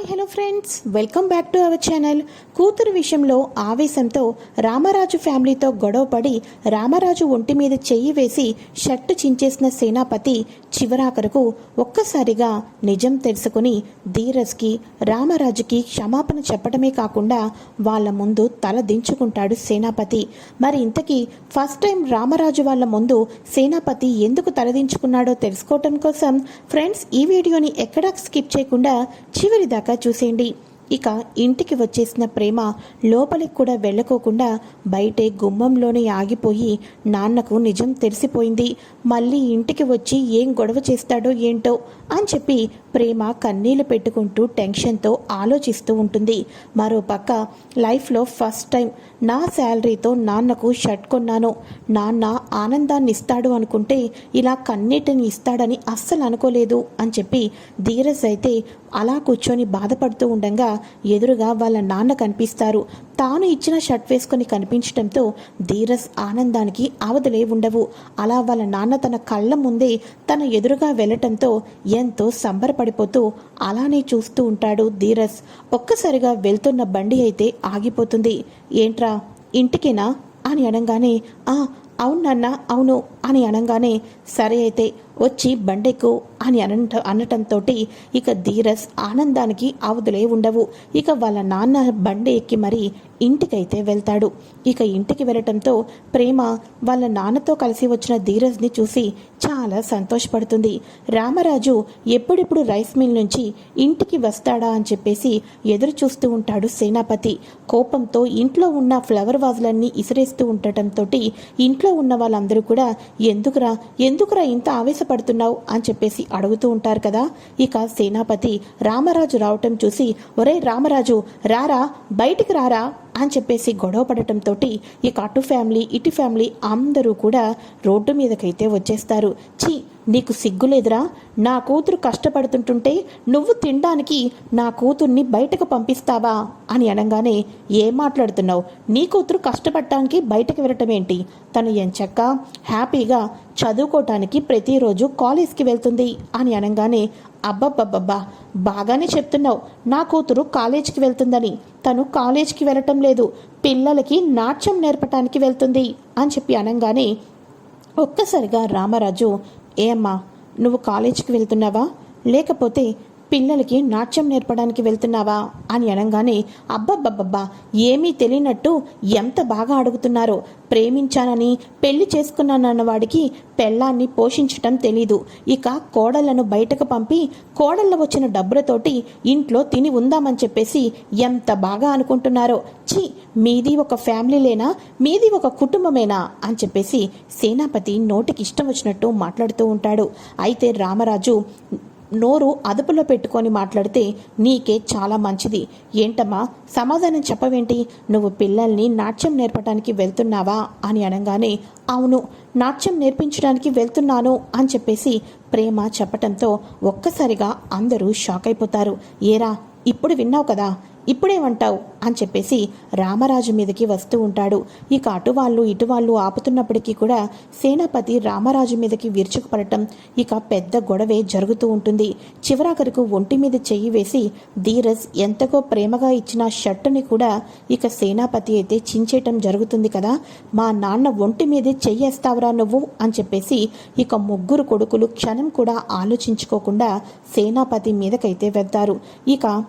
Hi hello friends welcome back to our channel కూతురు విషయంలో ఆవేశంతో రామరాజు ఫ్యామిలీతో గొడవపడి రామరాజు ఒంటి మీద చెయ్యి వేసి షర్టు చించేసిన సేనాపతి చివరాఖరకు ఒక్కసారిగా నిజం తెలుసుకుని ధీరజ్కి రామరాజుకి క్షమాపణ చెప్పడమే కాకుండా వాళ్ళ ముందు తల దించుకుంటాడు సేనాపతి. మరి ఇంతకీ ఫస్ట్ టైం రామరాజు వాళ్ళ ముందు సేనాపతి ఎందుకు తలదించుకున్నాడో తెలుసుకోవటం కోసం ఫ్రెండ్స్ ఈ వీడియోని ఎక్కడా స్కిప్ చేయకుండా చివరి దాకా చూసేయండి. ఇక ఇంటికి వచ్చేసిన ప్రేమ లోపలికి కూడా వెళ్ళకోకుండా బయటే గుమ్మంలోనే ఆగిపోయి నాన్నకు నిజం తెలిసిపోయింది. మళ్ళీ ఇంటికి వచ్చి ఏం గొడవ చేస్తాడో ఏంటో అని చెప్పి ప్రేమ కన్నీళ్ళు పెట్టుకుంటూ టెన్షన్తో ఆలోచిస్తూ ఉంటుంది. మరోపక్క లైఫ్లో ఫస్ట్ టైం నా శాలరీతో నాన్నకు షర్ట్ కొన్నాను. నాన్న ఆనందాన్ని ఇస్తాడు అనుకుంటే ఇలా కన్నీటిని ఇస్తాడని అస్సలు అనుకోలేదు అని చెప్పి ధీరజ్ అయితే అలా కూర్చొని బాధపడుతూ ఉండగా ఎదురుగా వాళ్ళ నాన్న కనిపిస్తారు. తాను ఇచ్చిన షర్ట్ వేసుకొని కనిపించడంతో ధీరస్ ఆనందానికి అవధులే ఉండవు. అలా వాళ్ళ నాన్న తన కళ్ళ ముందే తన ఎదురుగా వెళ్ళటంతో ఎంతో సంబరపడిపోతూ అలానే చూస్తూ ఉంటాడు ధీరస్. ఒక్కసారిగా వెళ్తున్న బండి అయితే ఆగిపోతుంది. ఏంట్రా ఇంటికేనా? అని అనగానే ఆ అవును నాన్న అవును. అని అనగానే సరే అయితే వచ్చి బండెక్కు అని అనంట అనటంతో ఇక ధీరస్ ఆనందానికి అవధులే ఉండవు. ఇక వాళ్ళ నాన్న బండి ఎక్కి మరి ఇంటికైతే వెళ్తాడు. ఇక ఇంటికి వెళ్ళటంతో ప్రేమ వాళ్ళ నాన్నతో కలిసి వచ్చిన ధీరజ్ని చూసి చాలా సంతోషపడుతుంది. రామరాజు ఎప్పుడెప్పుడు రైస్ మిల్ నుంచి ఇంటికి వస్తాడా అని చెప్పేసి ఎదురు చూస్తూ ఉంటాడు సేనాపతి. కోపంతో ఇంట్లో ఉన్న ఫ్లవర్ వాజులన్నీ ఇసిరేస్తూ ఉండటంతో ఇంట్లో ఉన్న వాళ్ళందరూ కూడా ఎందుకురా? ఎందుకురా ఇంత ఆవేశపడుతున్నావు? అని చెప్పేసి అడుగుతూ ఉంటారు కదా. ఇక సేనాపతి రామరాజు రావటం చూసి ఒరే రామరాజు రారా? బయటికి రారా? అని చెప్పేసి గొడవ పడటంతో ఇక అటు ఫ్యామిలీ ఇటు ఫ్యామిలీ అందరూ కూడా రోడ్డు మీదకైతే వచ్చేస్తారు. ఛీ నీకు సిగ్గులేదురా? నా కూతురు కష్టపడుతుంటుంటే నువ్వు తినడానికి నా కూతుర్ని బయటకు పంపిస్తావా? అని అనగానే ఏం మాట్లాడుతున్నావు? నీ కూతురు కష్టపడటానికి బయటకు వెళ్ళటం ఏంటి తను ఎంచక్క హ్యాపీగా చదువుకోవటానికి ప్రతిరోజు కాలేజ్కి వెళ్తుంది. అని అనగానే అబ్బబ్బబ్బబ్బా! బాగానే చెప్తున్నావు. నా కూతురు కాలేజీకి వెళ్తుందని. తను కాలేజీకి వెళ్ళటం లేదు. పిల్లలకి నాట్యం నేర్పటానికి వెళ్తుంది. అని చెప్పి అనగానే ఒక్కసారిగా రామరాజు ఏ అమ్మా నువ్వు కాలేజీకి వెళ్తున్నావా? లేకపోతే పిల్లలకి నాట్యం నేర్పడానికి వెళ్తున్నావా అని అనగానే అబ్బబ్బబ్బబ్బా ఏమీ తెలియనట్టు ఎంత బాగా అడుగుతున్నారో. ప్రేమించానని పెళ్ళి చేసుకున్నానన్న వాడికి పెళ్ళాన్ని పోషించటం తెలీదు. ఇక కోడళ్ళను బయటకు పంపి కోడళ్ళ వచ్చిన డబ్బులతోటి ఇంట్లో తిని ఉందామని చెప్పేసి ఎంత బాగా అనుకుంటున్నారో. ఛీ మీది ఒక ఫ్యామిలీలేనా? మీది ఒక కుటుంబమేనా? అని చెప్పేసి సేనాపతి నోటికి ఇష్టం వచ్చినట్టు మాట్లాడుతూ ఉంటాడు. అయితే రామరాజు నోరు అదుపులో పెట్టుకొని మాట్లాడితే నీకే చాలా మంచిది. ఏంటమ్మా సమాధానం చెప్పవేంటి? నువ్వు పిల్లల్ని నాట్యం నేర్పడానికి వెళ్తున్నావా? అని అనగానే అవును నాట్యం నేర్పించడానికి వెళ్తున్నాను అని చెప్పేసి ప్రేమ చెప్పటంతో ఒక్కసారిగా అందరూ షాక్ అయిపోతారు ఏరా ఇప్పుడు విన్నావు కదా ఇప్పుడేమంటావు? అని చెప్పేసి రామరాజు మీదకి వస్తూ ఉంటాడు. ఇక అటువాళ్ళు ఇటువాళ్ళు ఆపుతున్నప్పటికీ కూడా సేనాపతి రామరాజు మీదకి విరుచుకుపడటం ఇక పెద్ద గొడవే జరుగుతూ ఉంటుంది. చివరాఖరికి ఒంటి మీద చెయ్యి వేసి ధీరజ్ ఎంతగో ప్రేమగా ఇచ్చిన షర్టుని కూడా ఇక సేనాపతి అయితే చించేయటం జరుగుతుంది కదా. మా నాన్న ఒంటి మీదే చెయ్యేస్తావురా నువ్వు? అని చెప్పేసి ఇక ముగ్గురు కొడుకులు క్షణం కూడా ఆలోచించుకోకుండా సేనాపతి మీదకైతే వెళ్తారు. ఇక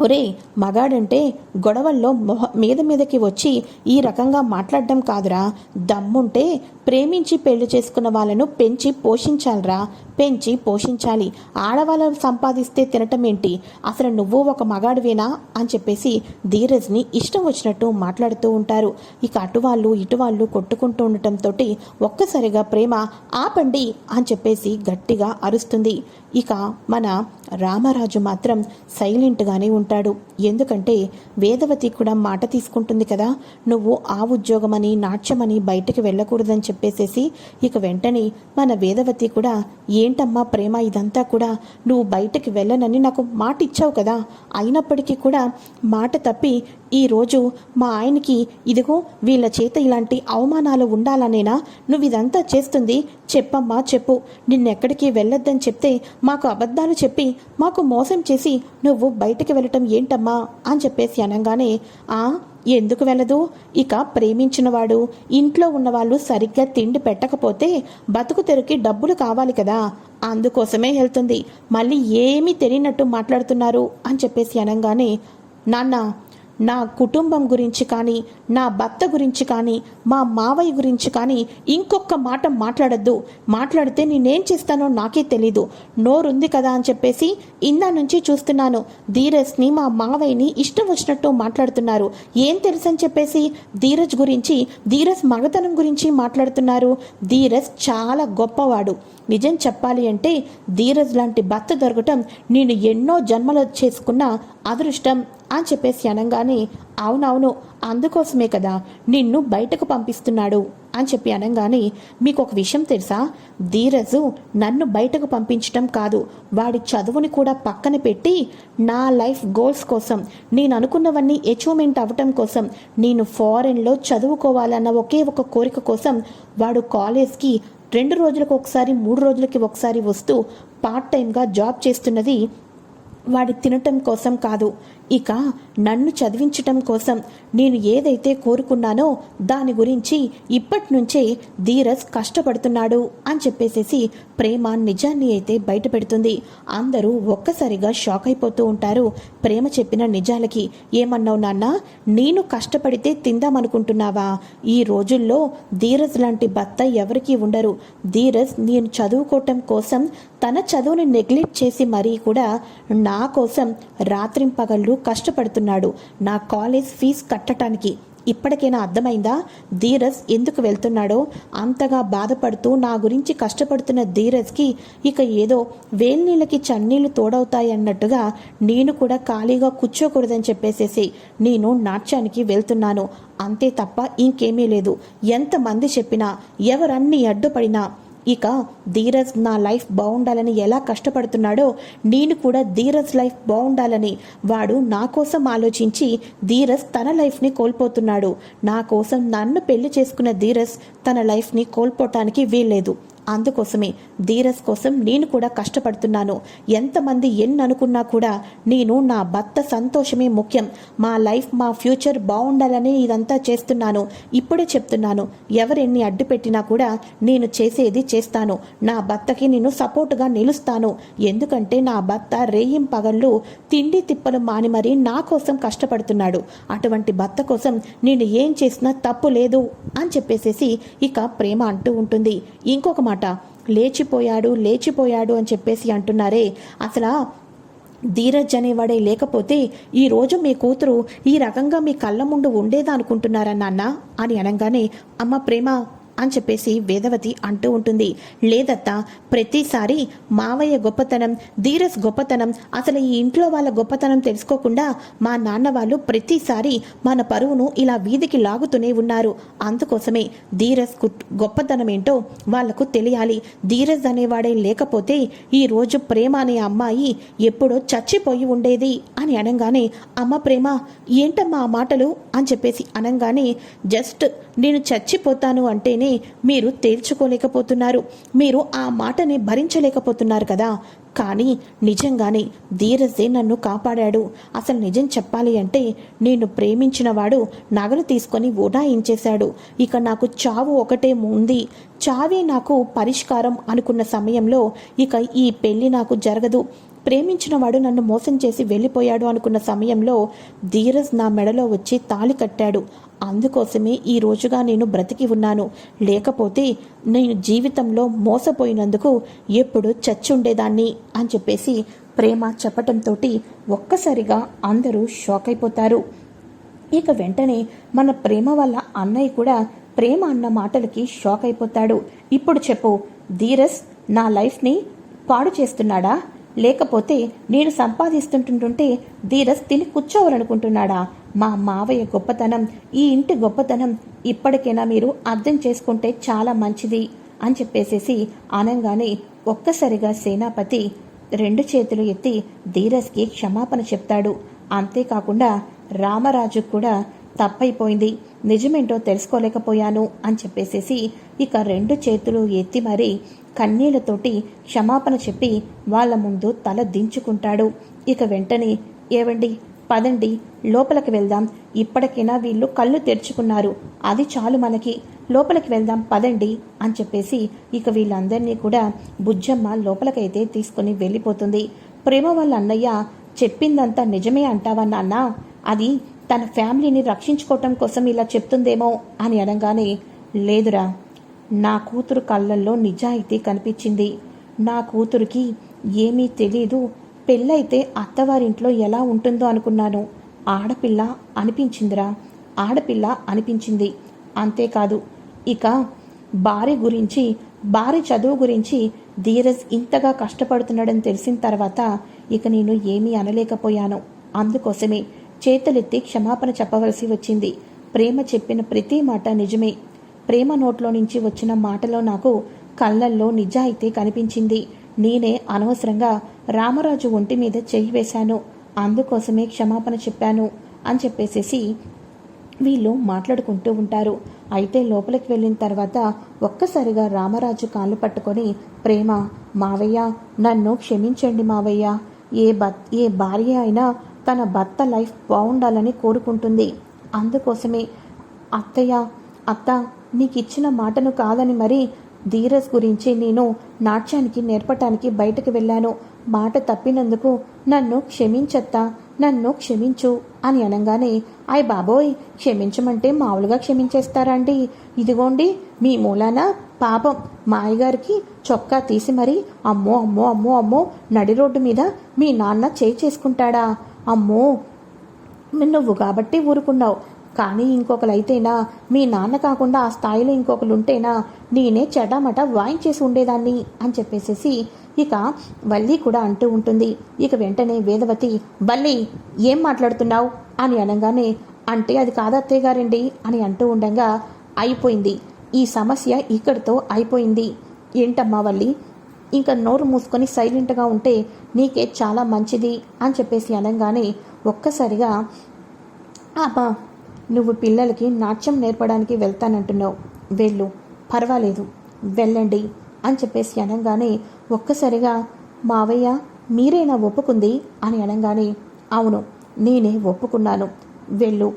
ఒరే మగాడంటే గొడవల్లో మొహ మీద మీదకి వచ్చి ఈ రకంగా మాట్లాడడం కాదురా. దమ్ముంటే ప్రేమించి పెళ్ళి చేసుకున్న వాళ్ళను పెంచి పోషించాలిరా. పెంచి పోషించాలి. ఆడవాళ్ళను సంపాదిస్తే తినటం ఏంటి? అసలు నువ్వు ఒక మగాడివేనా? అని చెప్పేసి ధీరజ్ని ఇష్టం వచ్చినట్టు మాట్లాడుతూ ఉంటారు. ఇక అటువాళ్ళు ఇటువాళ్ళు కొట్టుకుంటూ ఉండటంతో ఒక్కసారిగా ప్రేమ ఆపండి అని చెప్పేసి గట్టిగా అరుస్తుంది. ఇక మన రామరాజు మాత్రం సైలెంట్గానే ఉంటాడు. ఎందుకంటే వేదవతి కూడా మాట తీసుకుంటుంది కదా. నువ్వు ఆ ఉద్యోగమని నాట్యమని బయటకు వెళ్ళకూడదని చెప్పేసేసి ఇక వెంటనే మన వేదవతి కూడా ఏంటమ్మా ప్రేమ? ఇదంతా కూడా నువ్వు బయటకు వెళ్ళనని నాకు మాట ఇచ్చావు కదా. అయినప్పటికీ కూడా మాట తప్పి ఈరోజు మా ఆయనకి ఇదిగో వీళ్ళ చేత ఇలాంటి అవమానాలు ఉండాలనేనా? నువ్వు ఇదంతా చేస్తుంది? చెప్పమ్మా చెప్పు. నిన్నెక్కడికి వెళ్ళొద్దని చెప్తే మాకు అబద్ధాలు చెప్పి మాకు మోసం చేసి నువ్వు బయటకు వెళ్ళటం ఏంటమ్మా? అని చెప్పేసి అనగానే ఆ ఎందుకు వెళ్ళదు? ఇక ప్రేమించినవాడు ఇంట్లో ఉన్నవాళ్ళు సరిగ్గా తిండి పెట్టకపోతే బతుకు తెరుకి డబ్బులు కావాలి కదా. అందుకోసమే వెళ్తుంది. మళ్ళీ ఏమీ తెలియనట్టు మాట్లాడుతున్నారు అని చెప్పేసి అనగానే నాన్న నా కుటుంబం గురించి కానీ నా భర్త గురించి కానీ మా మావయ్య గురించి కానీ ఇంకొక మాట మాట్లాడద్దు. మాట్లాడితే నేనేం చేస్తానో నాకే తెలీదు. నోరుంది కదా అని చెప్పేసి ఇందా నుంచి చూస్తున్నాను. ధీరజ్ని మా మావయ్యని ఇష్టం వచ్చినట్టు మాట్లాడుతున్నారు. ఏం తెలుసని చెప్పేసి ధీరజ్ గురించి ధీరజ్ మగతనం గురించి మాట్లాడుతున్నారు. ధీరజ్ చాలా గొప్పవాడు. నిజం చెప్పాలి అంటే ధీరజ్ లాంటి భర్త దొరకటం నేను ఎన్నో జన్మలు చేసుకున్న అదృష్టం. అని చెప్పేసి అనగానే అవునవును అందుకోసమే కదా నిన్ను బయటకు పంపిస్తున్నాడు అని చెప్పి అనగానే మీకు ఒక విషయం తెలుసా? ధీరజు నన్ను బయటకు పంపించటం కాదు. వాడి చదువుని కూడా పక్కన పెట్టి నా లైఫ్ గోల్స్ కోసం నేను అనుకున్నవన్నీ అచీవ్మెంట్ అవ్వటం కోసం నేను ఫారెన్లో చదువుకోవాలన్న ఒకే ఒక కోరిక కోసం వాడు కాలేజ్కి రెండు రోజులకు ఒకసారి మూడు రోజులకి ఒకసారి వస్తూ పార్ట్ టైంగా జాబ్ చేస్తున్నది వాడి తినటం కోసం కాదు. ఇక నన్ను చదివించటం కోసం నేను ఏదైతే కోరుకున్నానో దాని గురించి ఇప్పటి నుంచే ధీరజ్ కష్టపడుతున్నాడు అని చెప్పేసేసి ప్రేమ నిజాన్ని అయితే బయటపెడుతుంది. అందరూ ఒక్కసారిగా షాక్ అయిపోతూ ఉంటారు. ప్రేమ చెప్పిన నిజాలకి ఏమన్నావు నాన్న? నేను కష్టపడితే తిందామనుకుంటున్నావా? ఈ రోజుల్లో ధీరజ్ లాంటి భర్త ఎవరికీ ఉండరు. ధీరజ్ నేను చదువుకోవటం కోసం తన చదువుని నెగ్లెక్ట్ చేసి మరీ కూడా నా కోసం రాత్రింపగళ్ళు కష్టపడుతున్నాడు. నా కాలేజ్ ఫీజు కట్టడానికి ఇప్పటికైనా అర్థమైందా? ధీరజ్ ఎందుకు వెళ్తున్నాడో? అంతగా బాధపడుతూ నా గురించి కష్టపడుతున్న ధీరజ్కి ఇక ఏదో వేల్నీళ్ళకి చన్నీళ్ళు తోడవుతాయి అన్నట్టుగా నేను కూడా ఖాళీగా కూర్చోకూడదని చెప్పేసేసి నేను నాట్యానికి వెళ్తున్నాను. అంతే తప్ప ఇంకేమీ లేదు. ఎంతమంది చెప్పినా ఎవరన్నీ అడ్డుపడినా ఇక ధీరజ్ నా లైఫ్ బాగుండాలని ఎలా కష్టపడుతున్నాడో నేను కూడా ధీరజ్ లైఫ్ బాగుండాలని. వాడు నా కోసం ఆలోచించి ధీరజ్ తన లైఫ్ని కోల్పోతున్నాడు. నా కోసం నన్ను పెళ్ళి చేసుకున్న ధీరజ్ తన లైఫ్ని కోల్పోవటానికి వీల్లేదు. అందుకోసమే ధీరస్ కోసం నేను కూడా కష్టపడుతున్నాను. ఎంతమంది ఎన్ని అనుకున్నా కూడా నేను నా భర్త సంతోషమే ముఖ్యం. మా లైఫ్ మా ఫ్యూచర్ బాగుండాలని ఇదంతా చేస్తున్నాను. ఇప్పుడే చెప్తున్నాను ఎవరెన్ని అడ్డు పెట్టినా కూడా నేను చేసేది చేస్తాను. నా భర్తకి నేను సపోర్టుగా నిలుస్తాను. ఎందుకంటే నా భర్త రేయిం పగళ్ళు తిండి తిప్పలు మాని మరీ నా కోసం కష్టపడుతున్నాడు. అటువంటి భర్త కోసం నేను ఏం చేసినా తప్పు లేదు అని చెప్పేసేసి ఇక ప్రేమ అంటూ ఉంటుంది. ఇంకొక మాట లేచిపోయాడు లేచిపోయాడు అని చెప్పేసి అంటున్నారే. అసలు ధీరజ్ అనేవాడే లేకపోతే ఈ రోజు మీ కూతురు ఈ రకంగా మీ కళ్ళ ముందు ఉండేదా అనుకుంటున్నారా నాన్న? అని అనగానే అమ్మ ప్రేమ అని చెప్పేసి వేదవతి అంటూ ఉంటుంది. లేదత్త ప్రతిసారి మావయ్య గొప్పతనం ధీరస్ గొప్పతనం అసలు ఈ ఇంట్లో వాళ్ళ గొప్పతనం తెలుసుకోకుండా మా నాన్న వాళ్ళు ప్రతిసారి మన పరువును ఇలా వీధికి లాగుతూనే ఉన్నారు. అందుకోసమే ధీరస్ గొప్పతనం ఏంటో వాళ్ళకు తెలియాలి. ధీరజ్ అనేవాడే లేకపోతే ఈ రోజు ప్రేమ అనే అమ్మాయి ఎప్పుడో చచ్చిపోయి ఉండేది అని అనగానే అమ్మ ప్రేమ ఏంటమ్మా ఆ మాటలు? అని చెప్పేసి అనగానే జస్ట్ నేను చచ్చిపోతాను అంటేనే మీరు తేల్చుకోలేకపోతున్నారు. మీరు ఆ మాటని భరించలేకపోతున్నారు కదా. కానీ నిజంగానే ధీరజే నన్ను కాపాడాడు. అసలు నిజం చెప్పాలి అంటే నేను ప్రేమించినవాడు నగలు తీసుకొని ఓడాయించేశాడు ఇక నాకు చావు ఒకటే ఉంది. చావే నాకు పరిష్కారం అనుకున్న సమయంలో ఇక ఈ పెళ్ళి నాకు జరగదు. ప్రేమించిన వాడు నన్ను మోసం చేసి వెళ్ళిపోయాడు అనుకున్న సమయంలో ధీరజ్ నా మెడలో వచ్చి తాళి కట్టాడు. అందుకోసమే ఈ రోజుగా నేను బ్రతికి ఉన్నాను. లేకపోతే నేను జీవితంలో మోసపోయినందుకు ఎప్పుడు చచ్చుండేదాన్ని అని చెప్పేసి ప్రేమ చెప్పటంతో ఒక్కసారిగా అందరూ షాక్ అయిపోతారు. ఇక వెంటనే మన ప్రేమ వల్ల అన్నయ్య కూడా ప్రేమ అన్న మాటలకి షాక్ అయిపోతాడు. ఇప్పుడు చెప్పు ధీరస్ నా లైఫ్ని పాడు చేస్తున్నాడా? లేకపోతే నేను సంపాదిస్తుంటుంటుంటే ధీరస్ తిని కూర్చోవాలనుకుంటున్నాడా? మా మావయ్య గొప్పతనం ఈ ఇంటి గొప్పతనం ఇప్పటికైనా మీరు అర్థం చేసుకుంటే చాలా మంచిది అని చెప్పేసేసి అనంగానే ఒక్కసారిగా సేనాపతి రెండు చేతులు ఎత్తి ధీరస్కి క్షమాపణ చెప్తాడు. అంతేకాకుండా రామరాజు కూడా తప్పైపోయింది. నిజమేంటో తెలుసుకోలేకపోయాను అని చెప్పేసేసి ఇక రెండు చేతులు ఎత్తి మరీ కన్నీళ్ళతోటి క్షమాపణ చెప్పి వాళ్ళ ముందు తల దించుకుంటాడు. ఇక వెంటనే ఏవండి పదండి లోపలికి వెళ్దాం. ఇప్పటికైనా వీళ్ళు కళ్ళు తెరుచుకున్నారు. అది చాలు మనకి. లోపలికి వెళ్దాం పదండి అని చెప్పేసి ఇక వీళ్ళందరినీ కూడా బుజ్జమ్మ లోపలికైతే తీసుకుని వెళ్ళిపోతుంది. ప్రేమ వాళ్ళ అన్నయ్య చెప్పిందంతా నిజమే అంటావా నాన్న? అది తన ఫ్యామిలీని రక్షించుకోవటం కోసం ఇలా చెప్తుందేమో అని అనగానే లేదురా నా కూతురు కళ్ళల్లో నిజాయితీ కనిపించింది. నా కూతురికి ఏమీ తెలీదు. పెళ్ళైతే అత్తవారింట్లో ఎలా ఉంటుందో అనుకున్నాను. ఆడపిల్ల అనిపించిందిరా ఆడపిల్ల అనిపించింది. అంతేకాదు ఇక భార్య గురించి భార్య చదువు గురించి ధీరజ్ ఇంతగా కష్టపడుతున్నాడని తెలిసిన తర్వాత ఇక నేను ఏమీ అనలేకపోయాను. అందుకోసమే చేతులెత్తి క్షమాపణ చెప్పవలసి వచ్చింది. ప్రేమ చెప్పిన ప్రతి మాట నిజమే. ప్రేమ నోట్లో నుంచి వచ్చిన మాటలో నాకు కళ్ళల్లో నిజాయితీ కనిపించింది. నేనే అనవసరంగా రామరాజు ఒంటి మీద చెయ్యి వేశాను. అందుకోసమే క్షమాపణ చెప్పాను అని చెప్పేసేసి వీళ్ళు మాట్లాడుకుంటూ ఉంటారు. అయితే లోపలికి వెళ్ళిన తర్వాత ఒక్కసారిగా రామరాజు కాళ్ళు పట్టుకొని ప్రేమ మావయ్య నన్ను క్షమించండి మావయ్య. ఏ బ ఏ భార్య అయినా తన భర్త లైఫ్ బాగుండాలని కోరుకుంటుంది. అందుకోసమే అత్తయ్య అత్త నీకు ఇచ్చిన మాటను కాదని మరి ధీరజ్ గురించి నేను నాట్యానికి నేర్పటానికి బయటకు వెళ్ళాను. మాట తప్పినందుకు నన్ను క్షమించత్తా నన్ను క్షమించు అని అనగానే అయ్ బాబోయ్ క్షమించమంటే మామూలుగా క్షమించేస్తారండి ఇదిగోండి మీ మూలాన పాపం మాయగారికి చొక్కా తీసి మరీ అమ్మో అమ్మో అమ్మో అమ్మో నడి రోడ్డు మీద మీ నాన్న చేయి చేసుకుంటాడా? అమ్మో నువ్వు కాబట్టి ఊరుకున్నావు. కానీ ఇంకొకలైతేనా మీ నాన్న కాకుండా ఆ స్థాయిలో ఇంకొకరు ఉంటేనా నేనే చెడమట వాయించేసి ఉండేదాన్ని అని చెప్పేసేసి ఇక వల్లి కూడా అంటూ ఉంటుంది. ఇక వెంటనే వేదవతి వల్లి ఏం మాట్లాడుతున్నావు? అని అనగానే అంటే అది కాదత్తయ్య గారండి అని అంటూ ఉండగా అయిపోయింది. ఈ సమస్య ఇక్కడితో అయిపోయింది. ఏంటమ్మా వల్లి? ఇంకా నోరు మూసుకొని సైలెంట్గా ఉంటే నీకే చాలా మంచిది అని చెప్పేసి అనగానే ఒక్కసారిగా అబ్బా నువ్వు పిల్లలకి నాట్యం నేర్పడానికి వెళ్తానంటున్నావు. వెళ్ళు పర్వాలేదు వెళ్ళండి అని చెప్పేసి అనగానే ఒక్కసారిగా మావయ్య మీరేనా ఒప్పుకుంది? అని అనగానే అవును నేనే ఒప్పుకున్నాను. వెళ్ళు.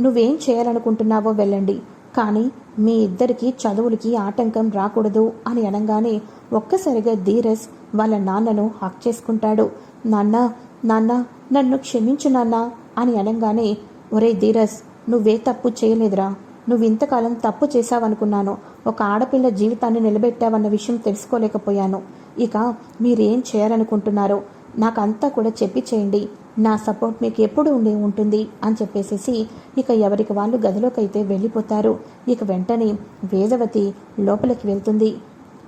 నువ్వేం చేయాలనుకుంటున్నావో వెళ్ళండి. కానీ మీ ఇద్దరికి చదువులకి ఆటంకం రాకూడదు అని అనగానే ఒక్కసారిగా ధీరస్ వాళ్ళ నాన్నను హక్ చేసుకుంటాడు. నాన్న నాన్న నన్ను క్షమించు నాన్న అని అనగానే ఒరే ధీరస్ నువ్వే తప్పు చేయలేదురా. నువ్వు ఇంతకాలం తప్పు చేశావనుకున్నాను. ఒక ఆడపిల్ల జీవితాన్ని నిలబెట్టావన్న విషయం తెలుసుకోలేకపోయాను. ఇక మీరేం చేయాలనుకుంటున్నారో నాకంతా కూడా చెప్పి చేయండి. నా సపోర్ట్ మీకు ఎప్పుడు ఉండి ఉంటుంది అని చెప్పేసేసి ఇక ఎవరికి వాళ్ళు గదిలోకైతే వెళ్ళిపోతారు. ఇక వెంటనే వేదవతి లోపలికి వెళ్తుంది.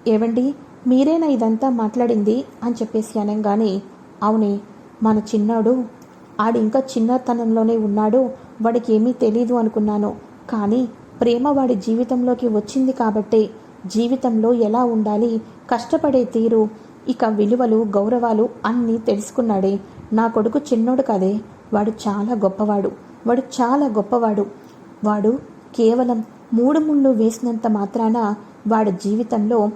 ఏవండి మీరేనా ఇదంతా మాట్లాడింది అని చెప్పేసి అనగానే అవునే మన చిన్నాడు ఆడు ఇంకా చిన్నతనంలోనే ఉన్నాడు వాడికి ఏమీ తెలీదు అనుకున్నాను. కానీ ప్రేమ వాడి జీవితంలోకి వచ్చింది కాబట్టే జీవితంలో ఎలా ఉండాలి కష్టపడే తీరు ఇక విలువలు గౌరవాలు అన్నీ తెలుసుకున్నాడే. నా కొడుకు చిన్నోడు కదే. వాడు చాలా గొప్పవాడు. వాడు చాలా గొప్పవాడు. వాడు కేవలం మూడు ముళ్ళు వేసినంత మాత్రాన వాడి జీవితంలో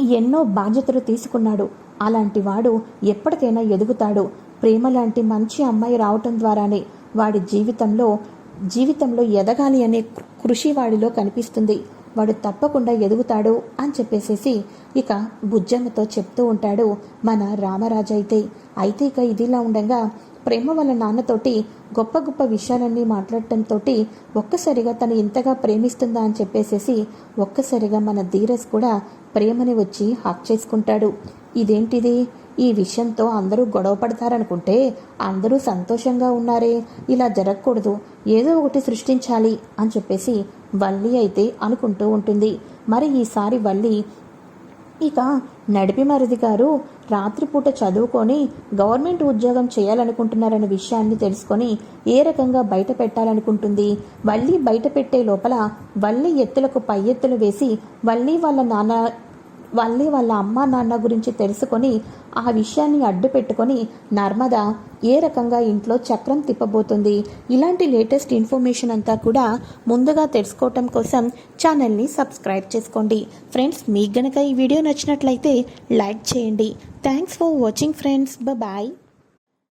ఎన్నో బాధ్యతలు తీసుకున్నాడు. అలాంటి వాడు ఎప్పటికైనా ఎదుగుతాడు. ప్రేమ లాంటి మంచి అమ్మాయి రావటం ద్వారానే వాడి జీవితంలో జీవితంలో ఎదగాలి అనే కృషి వాడిలో కనిపిస్తుంది. వాడు తప్పకుండా ఎదుగుతాడు అని చెప్పేసేసి ఇక బుజ్జమ్మతో చెప్తూ ఉంటాడు మన రామరాజు అయితే. అయితే ఇక ఇదిలా ఉండగా ప్రేమ వాళ్ళ నాన్నతోటి గొప్ప గొప్ప విషయాలన్నీ మాట్లాడటంతో ఒక్కసారిగా తను ఇంతగా ప్రేమిస్తుందా అని చెప్పేసేసి ఒక్కసారిగా మన ధీరజ్ కూడా ప్రేమని వచ్చి హక్ చేసుకుంటాడు. ఇదేంటిది? ఈ విషయంతో అందరూ గొడవ పడతారనుకుంటే అందరూ సంతోషంగా ఉన్నారే. ఇలా జరగకూడదు. ఏదో ఒకటి సృష్టించాలి అని చెప్పేసి వల్లి అయితే అనుకుంటూ ఉంటుంది. మరి ఈసారి వల్లి ఇక నడిపి మరిది గారు రాత్రిపూట చదువుకొని గవర్నమెంట్ ఉద్యోగం చేయాలనుకుంటున్నారన్న విషయాన్ని తెలుసుకొని ఏ రకంగా బయట పెట్టాలనుకుంటుంది? వల్లి బయట పెట్టే లోపల వల్లి ఎత్తులకు పై ఎత్తులు వేసి వల్లి వాళ్ళ నాన్న వాళ్ళే వాళ్ళ అమ్మా నాన్న గురించి తెలుసుకొని ఆ విషయాన్ని అడ్డు పెట్టుకొని నర్మద ఏ రకంగా ఇంట్లో చక్రం తిప్పబోతుంది? ఇలాంటి లేటెస్ట్ ఇన్ఫర్మేషన్ అంతా కూడా ముందుగా తెలుసుకోవటం కోసం ఛానల్ని సబ్స్క్రైబ్ చేసుకోండి. ఫ్రెండ్స్ మీకు గనక ఈ వీడియో నచ్చినట్లయితే లైక్ చేయండి. Thanks for watching friends. Bye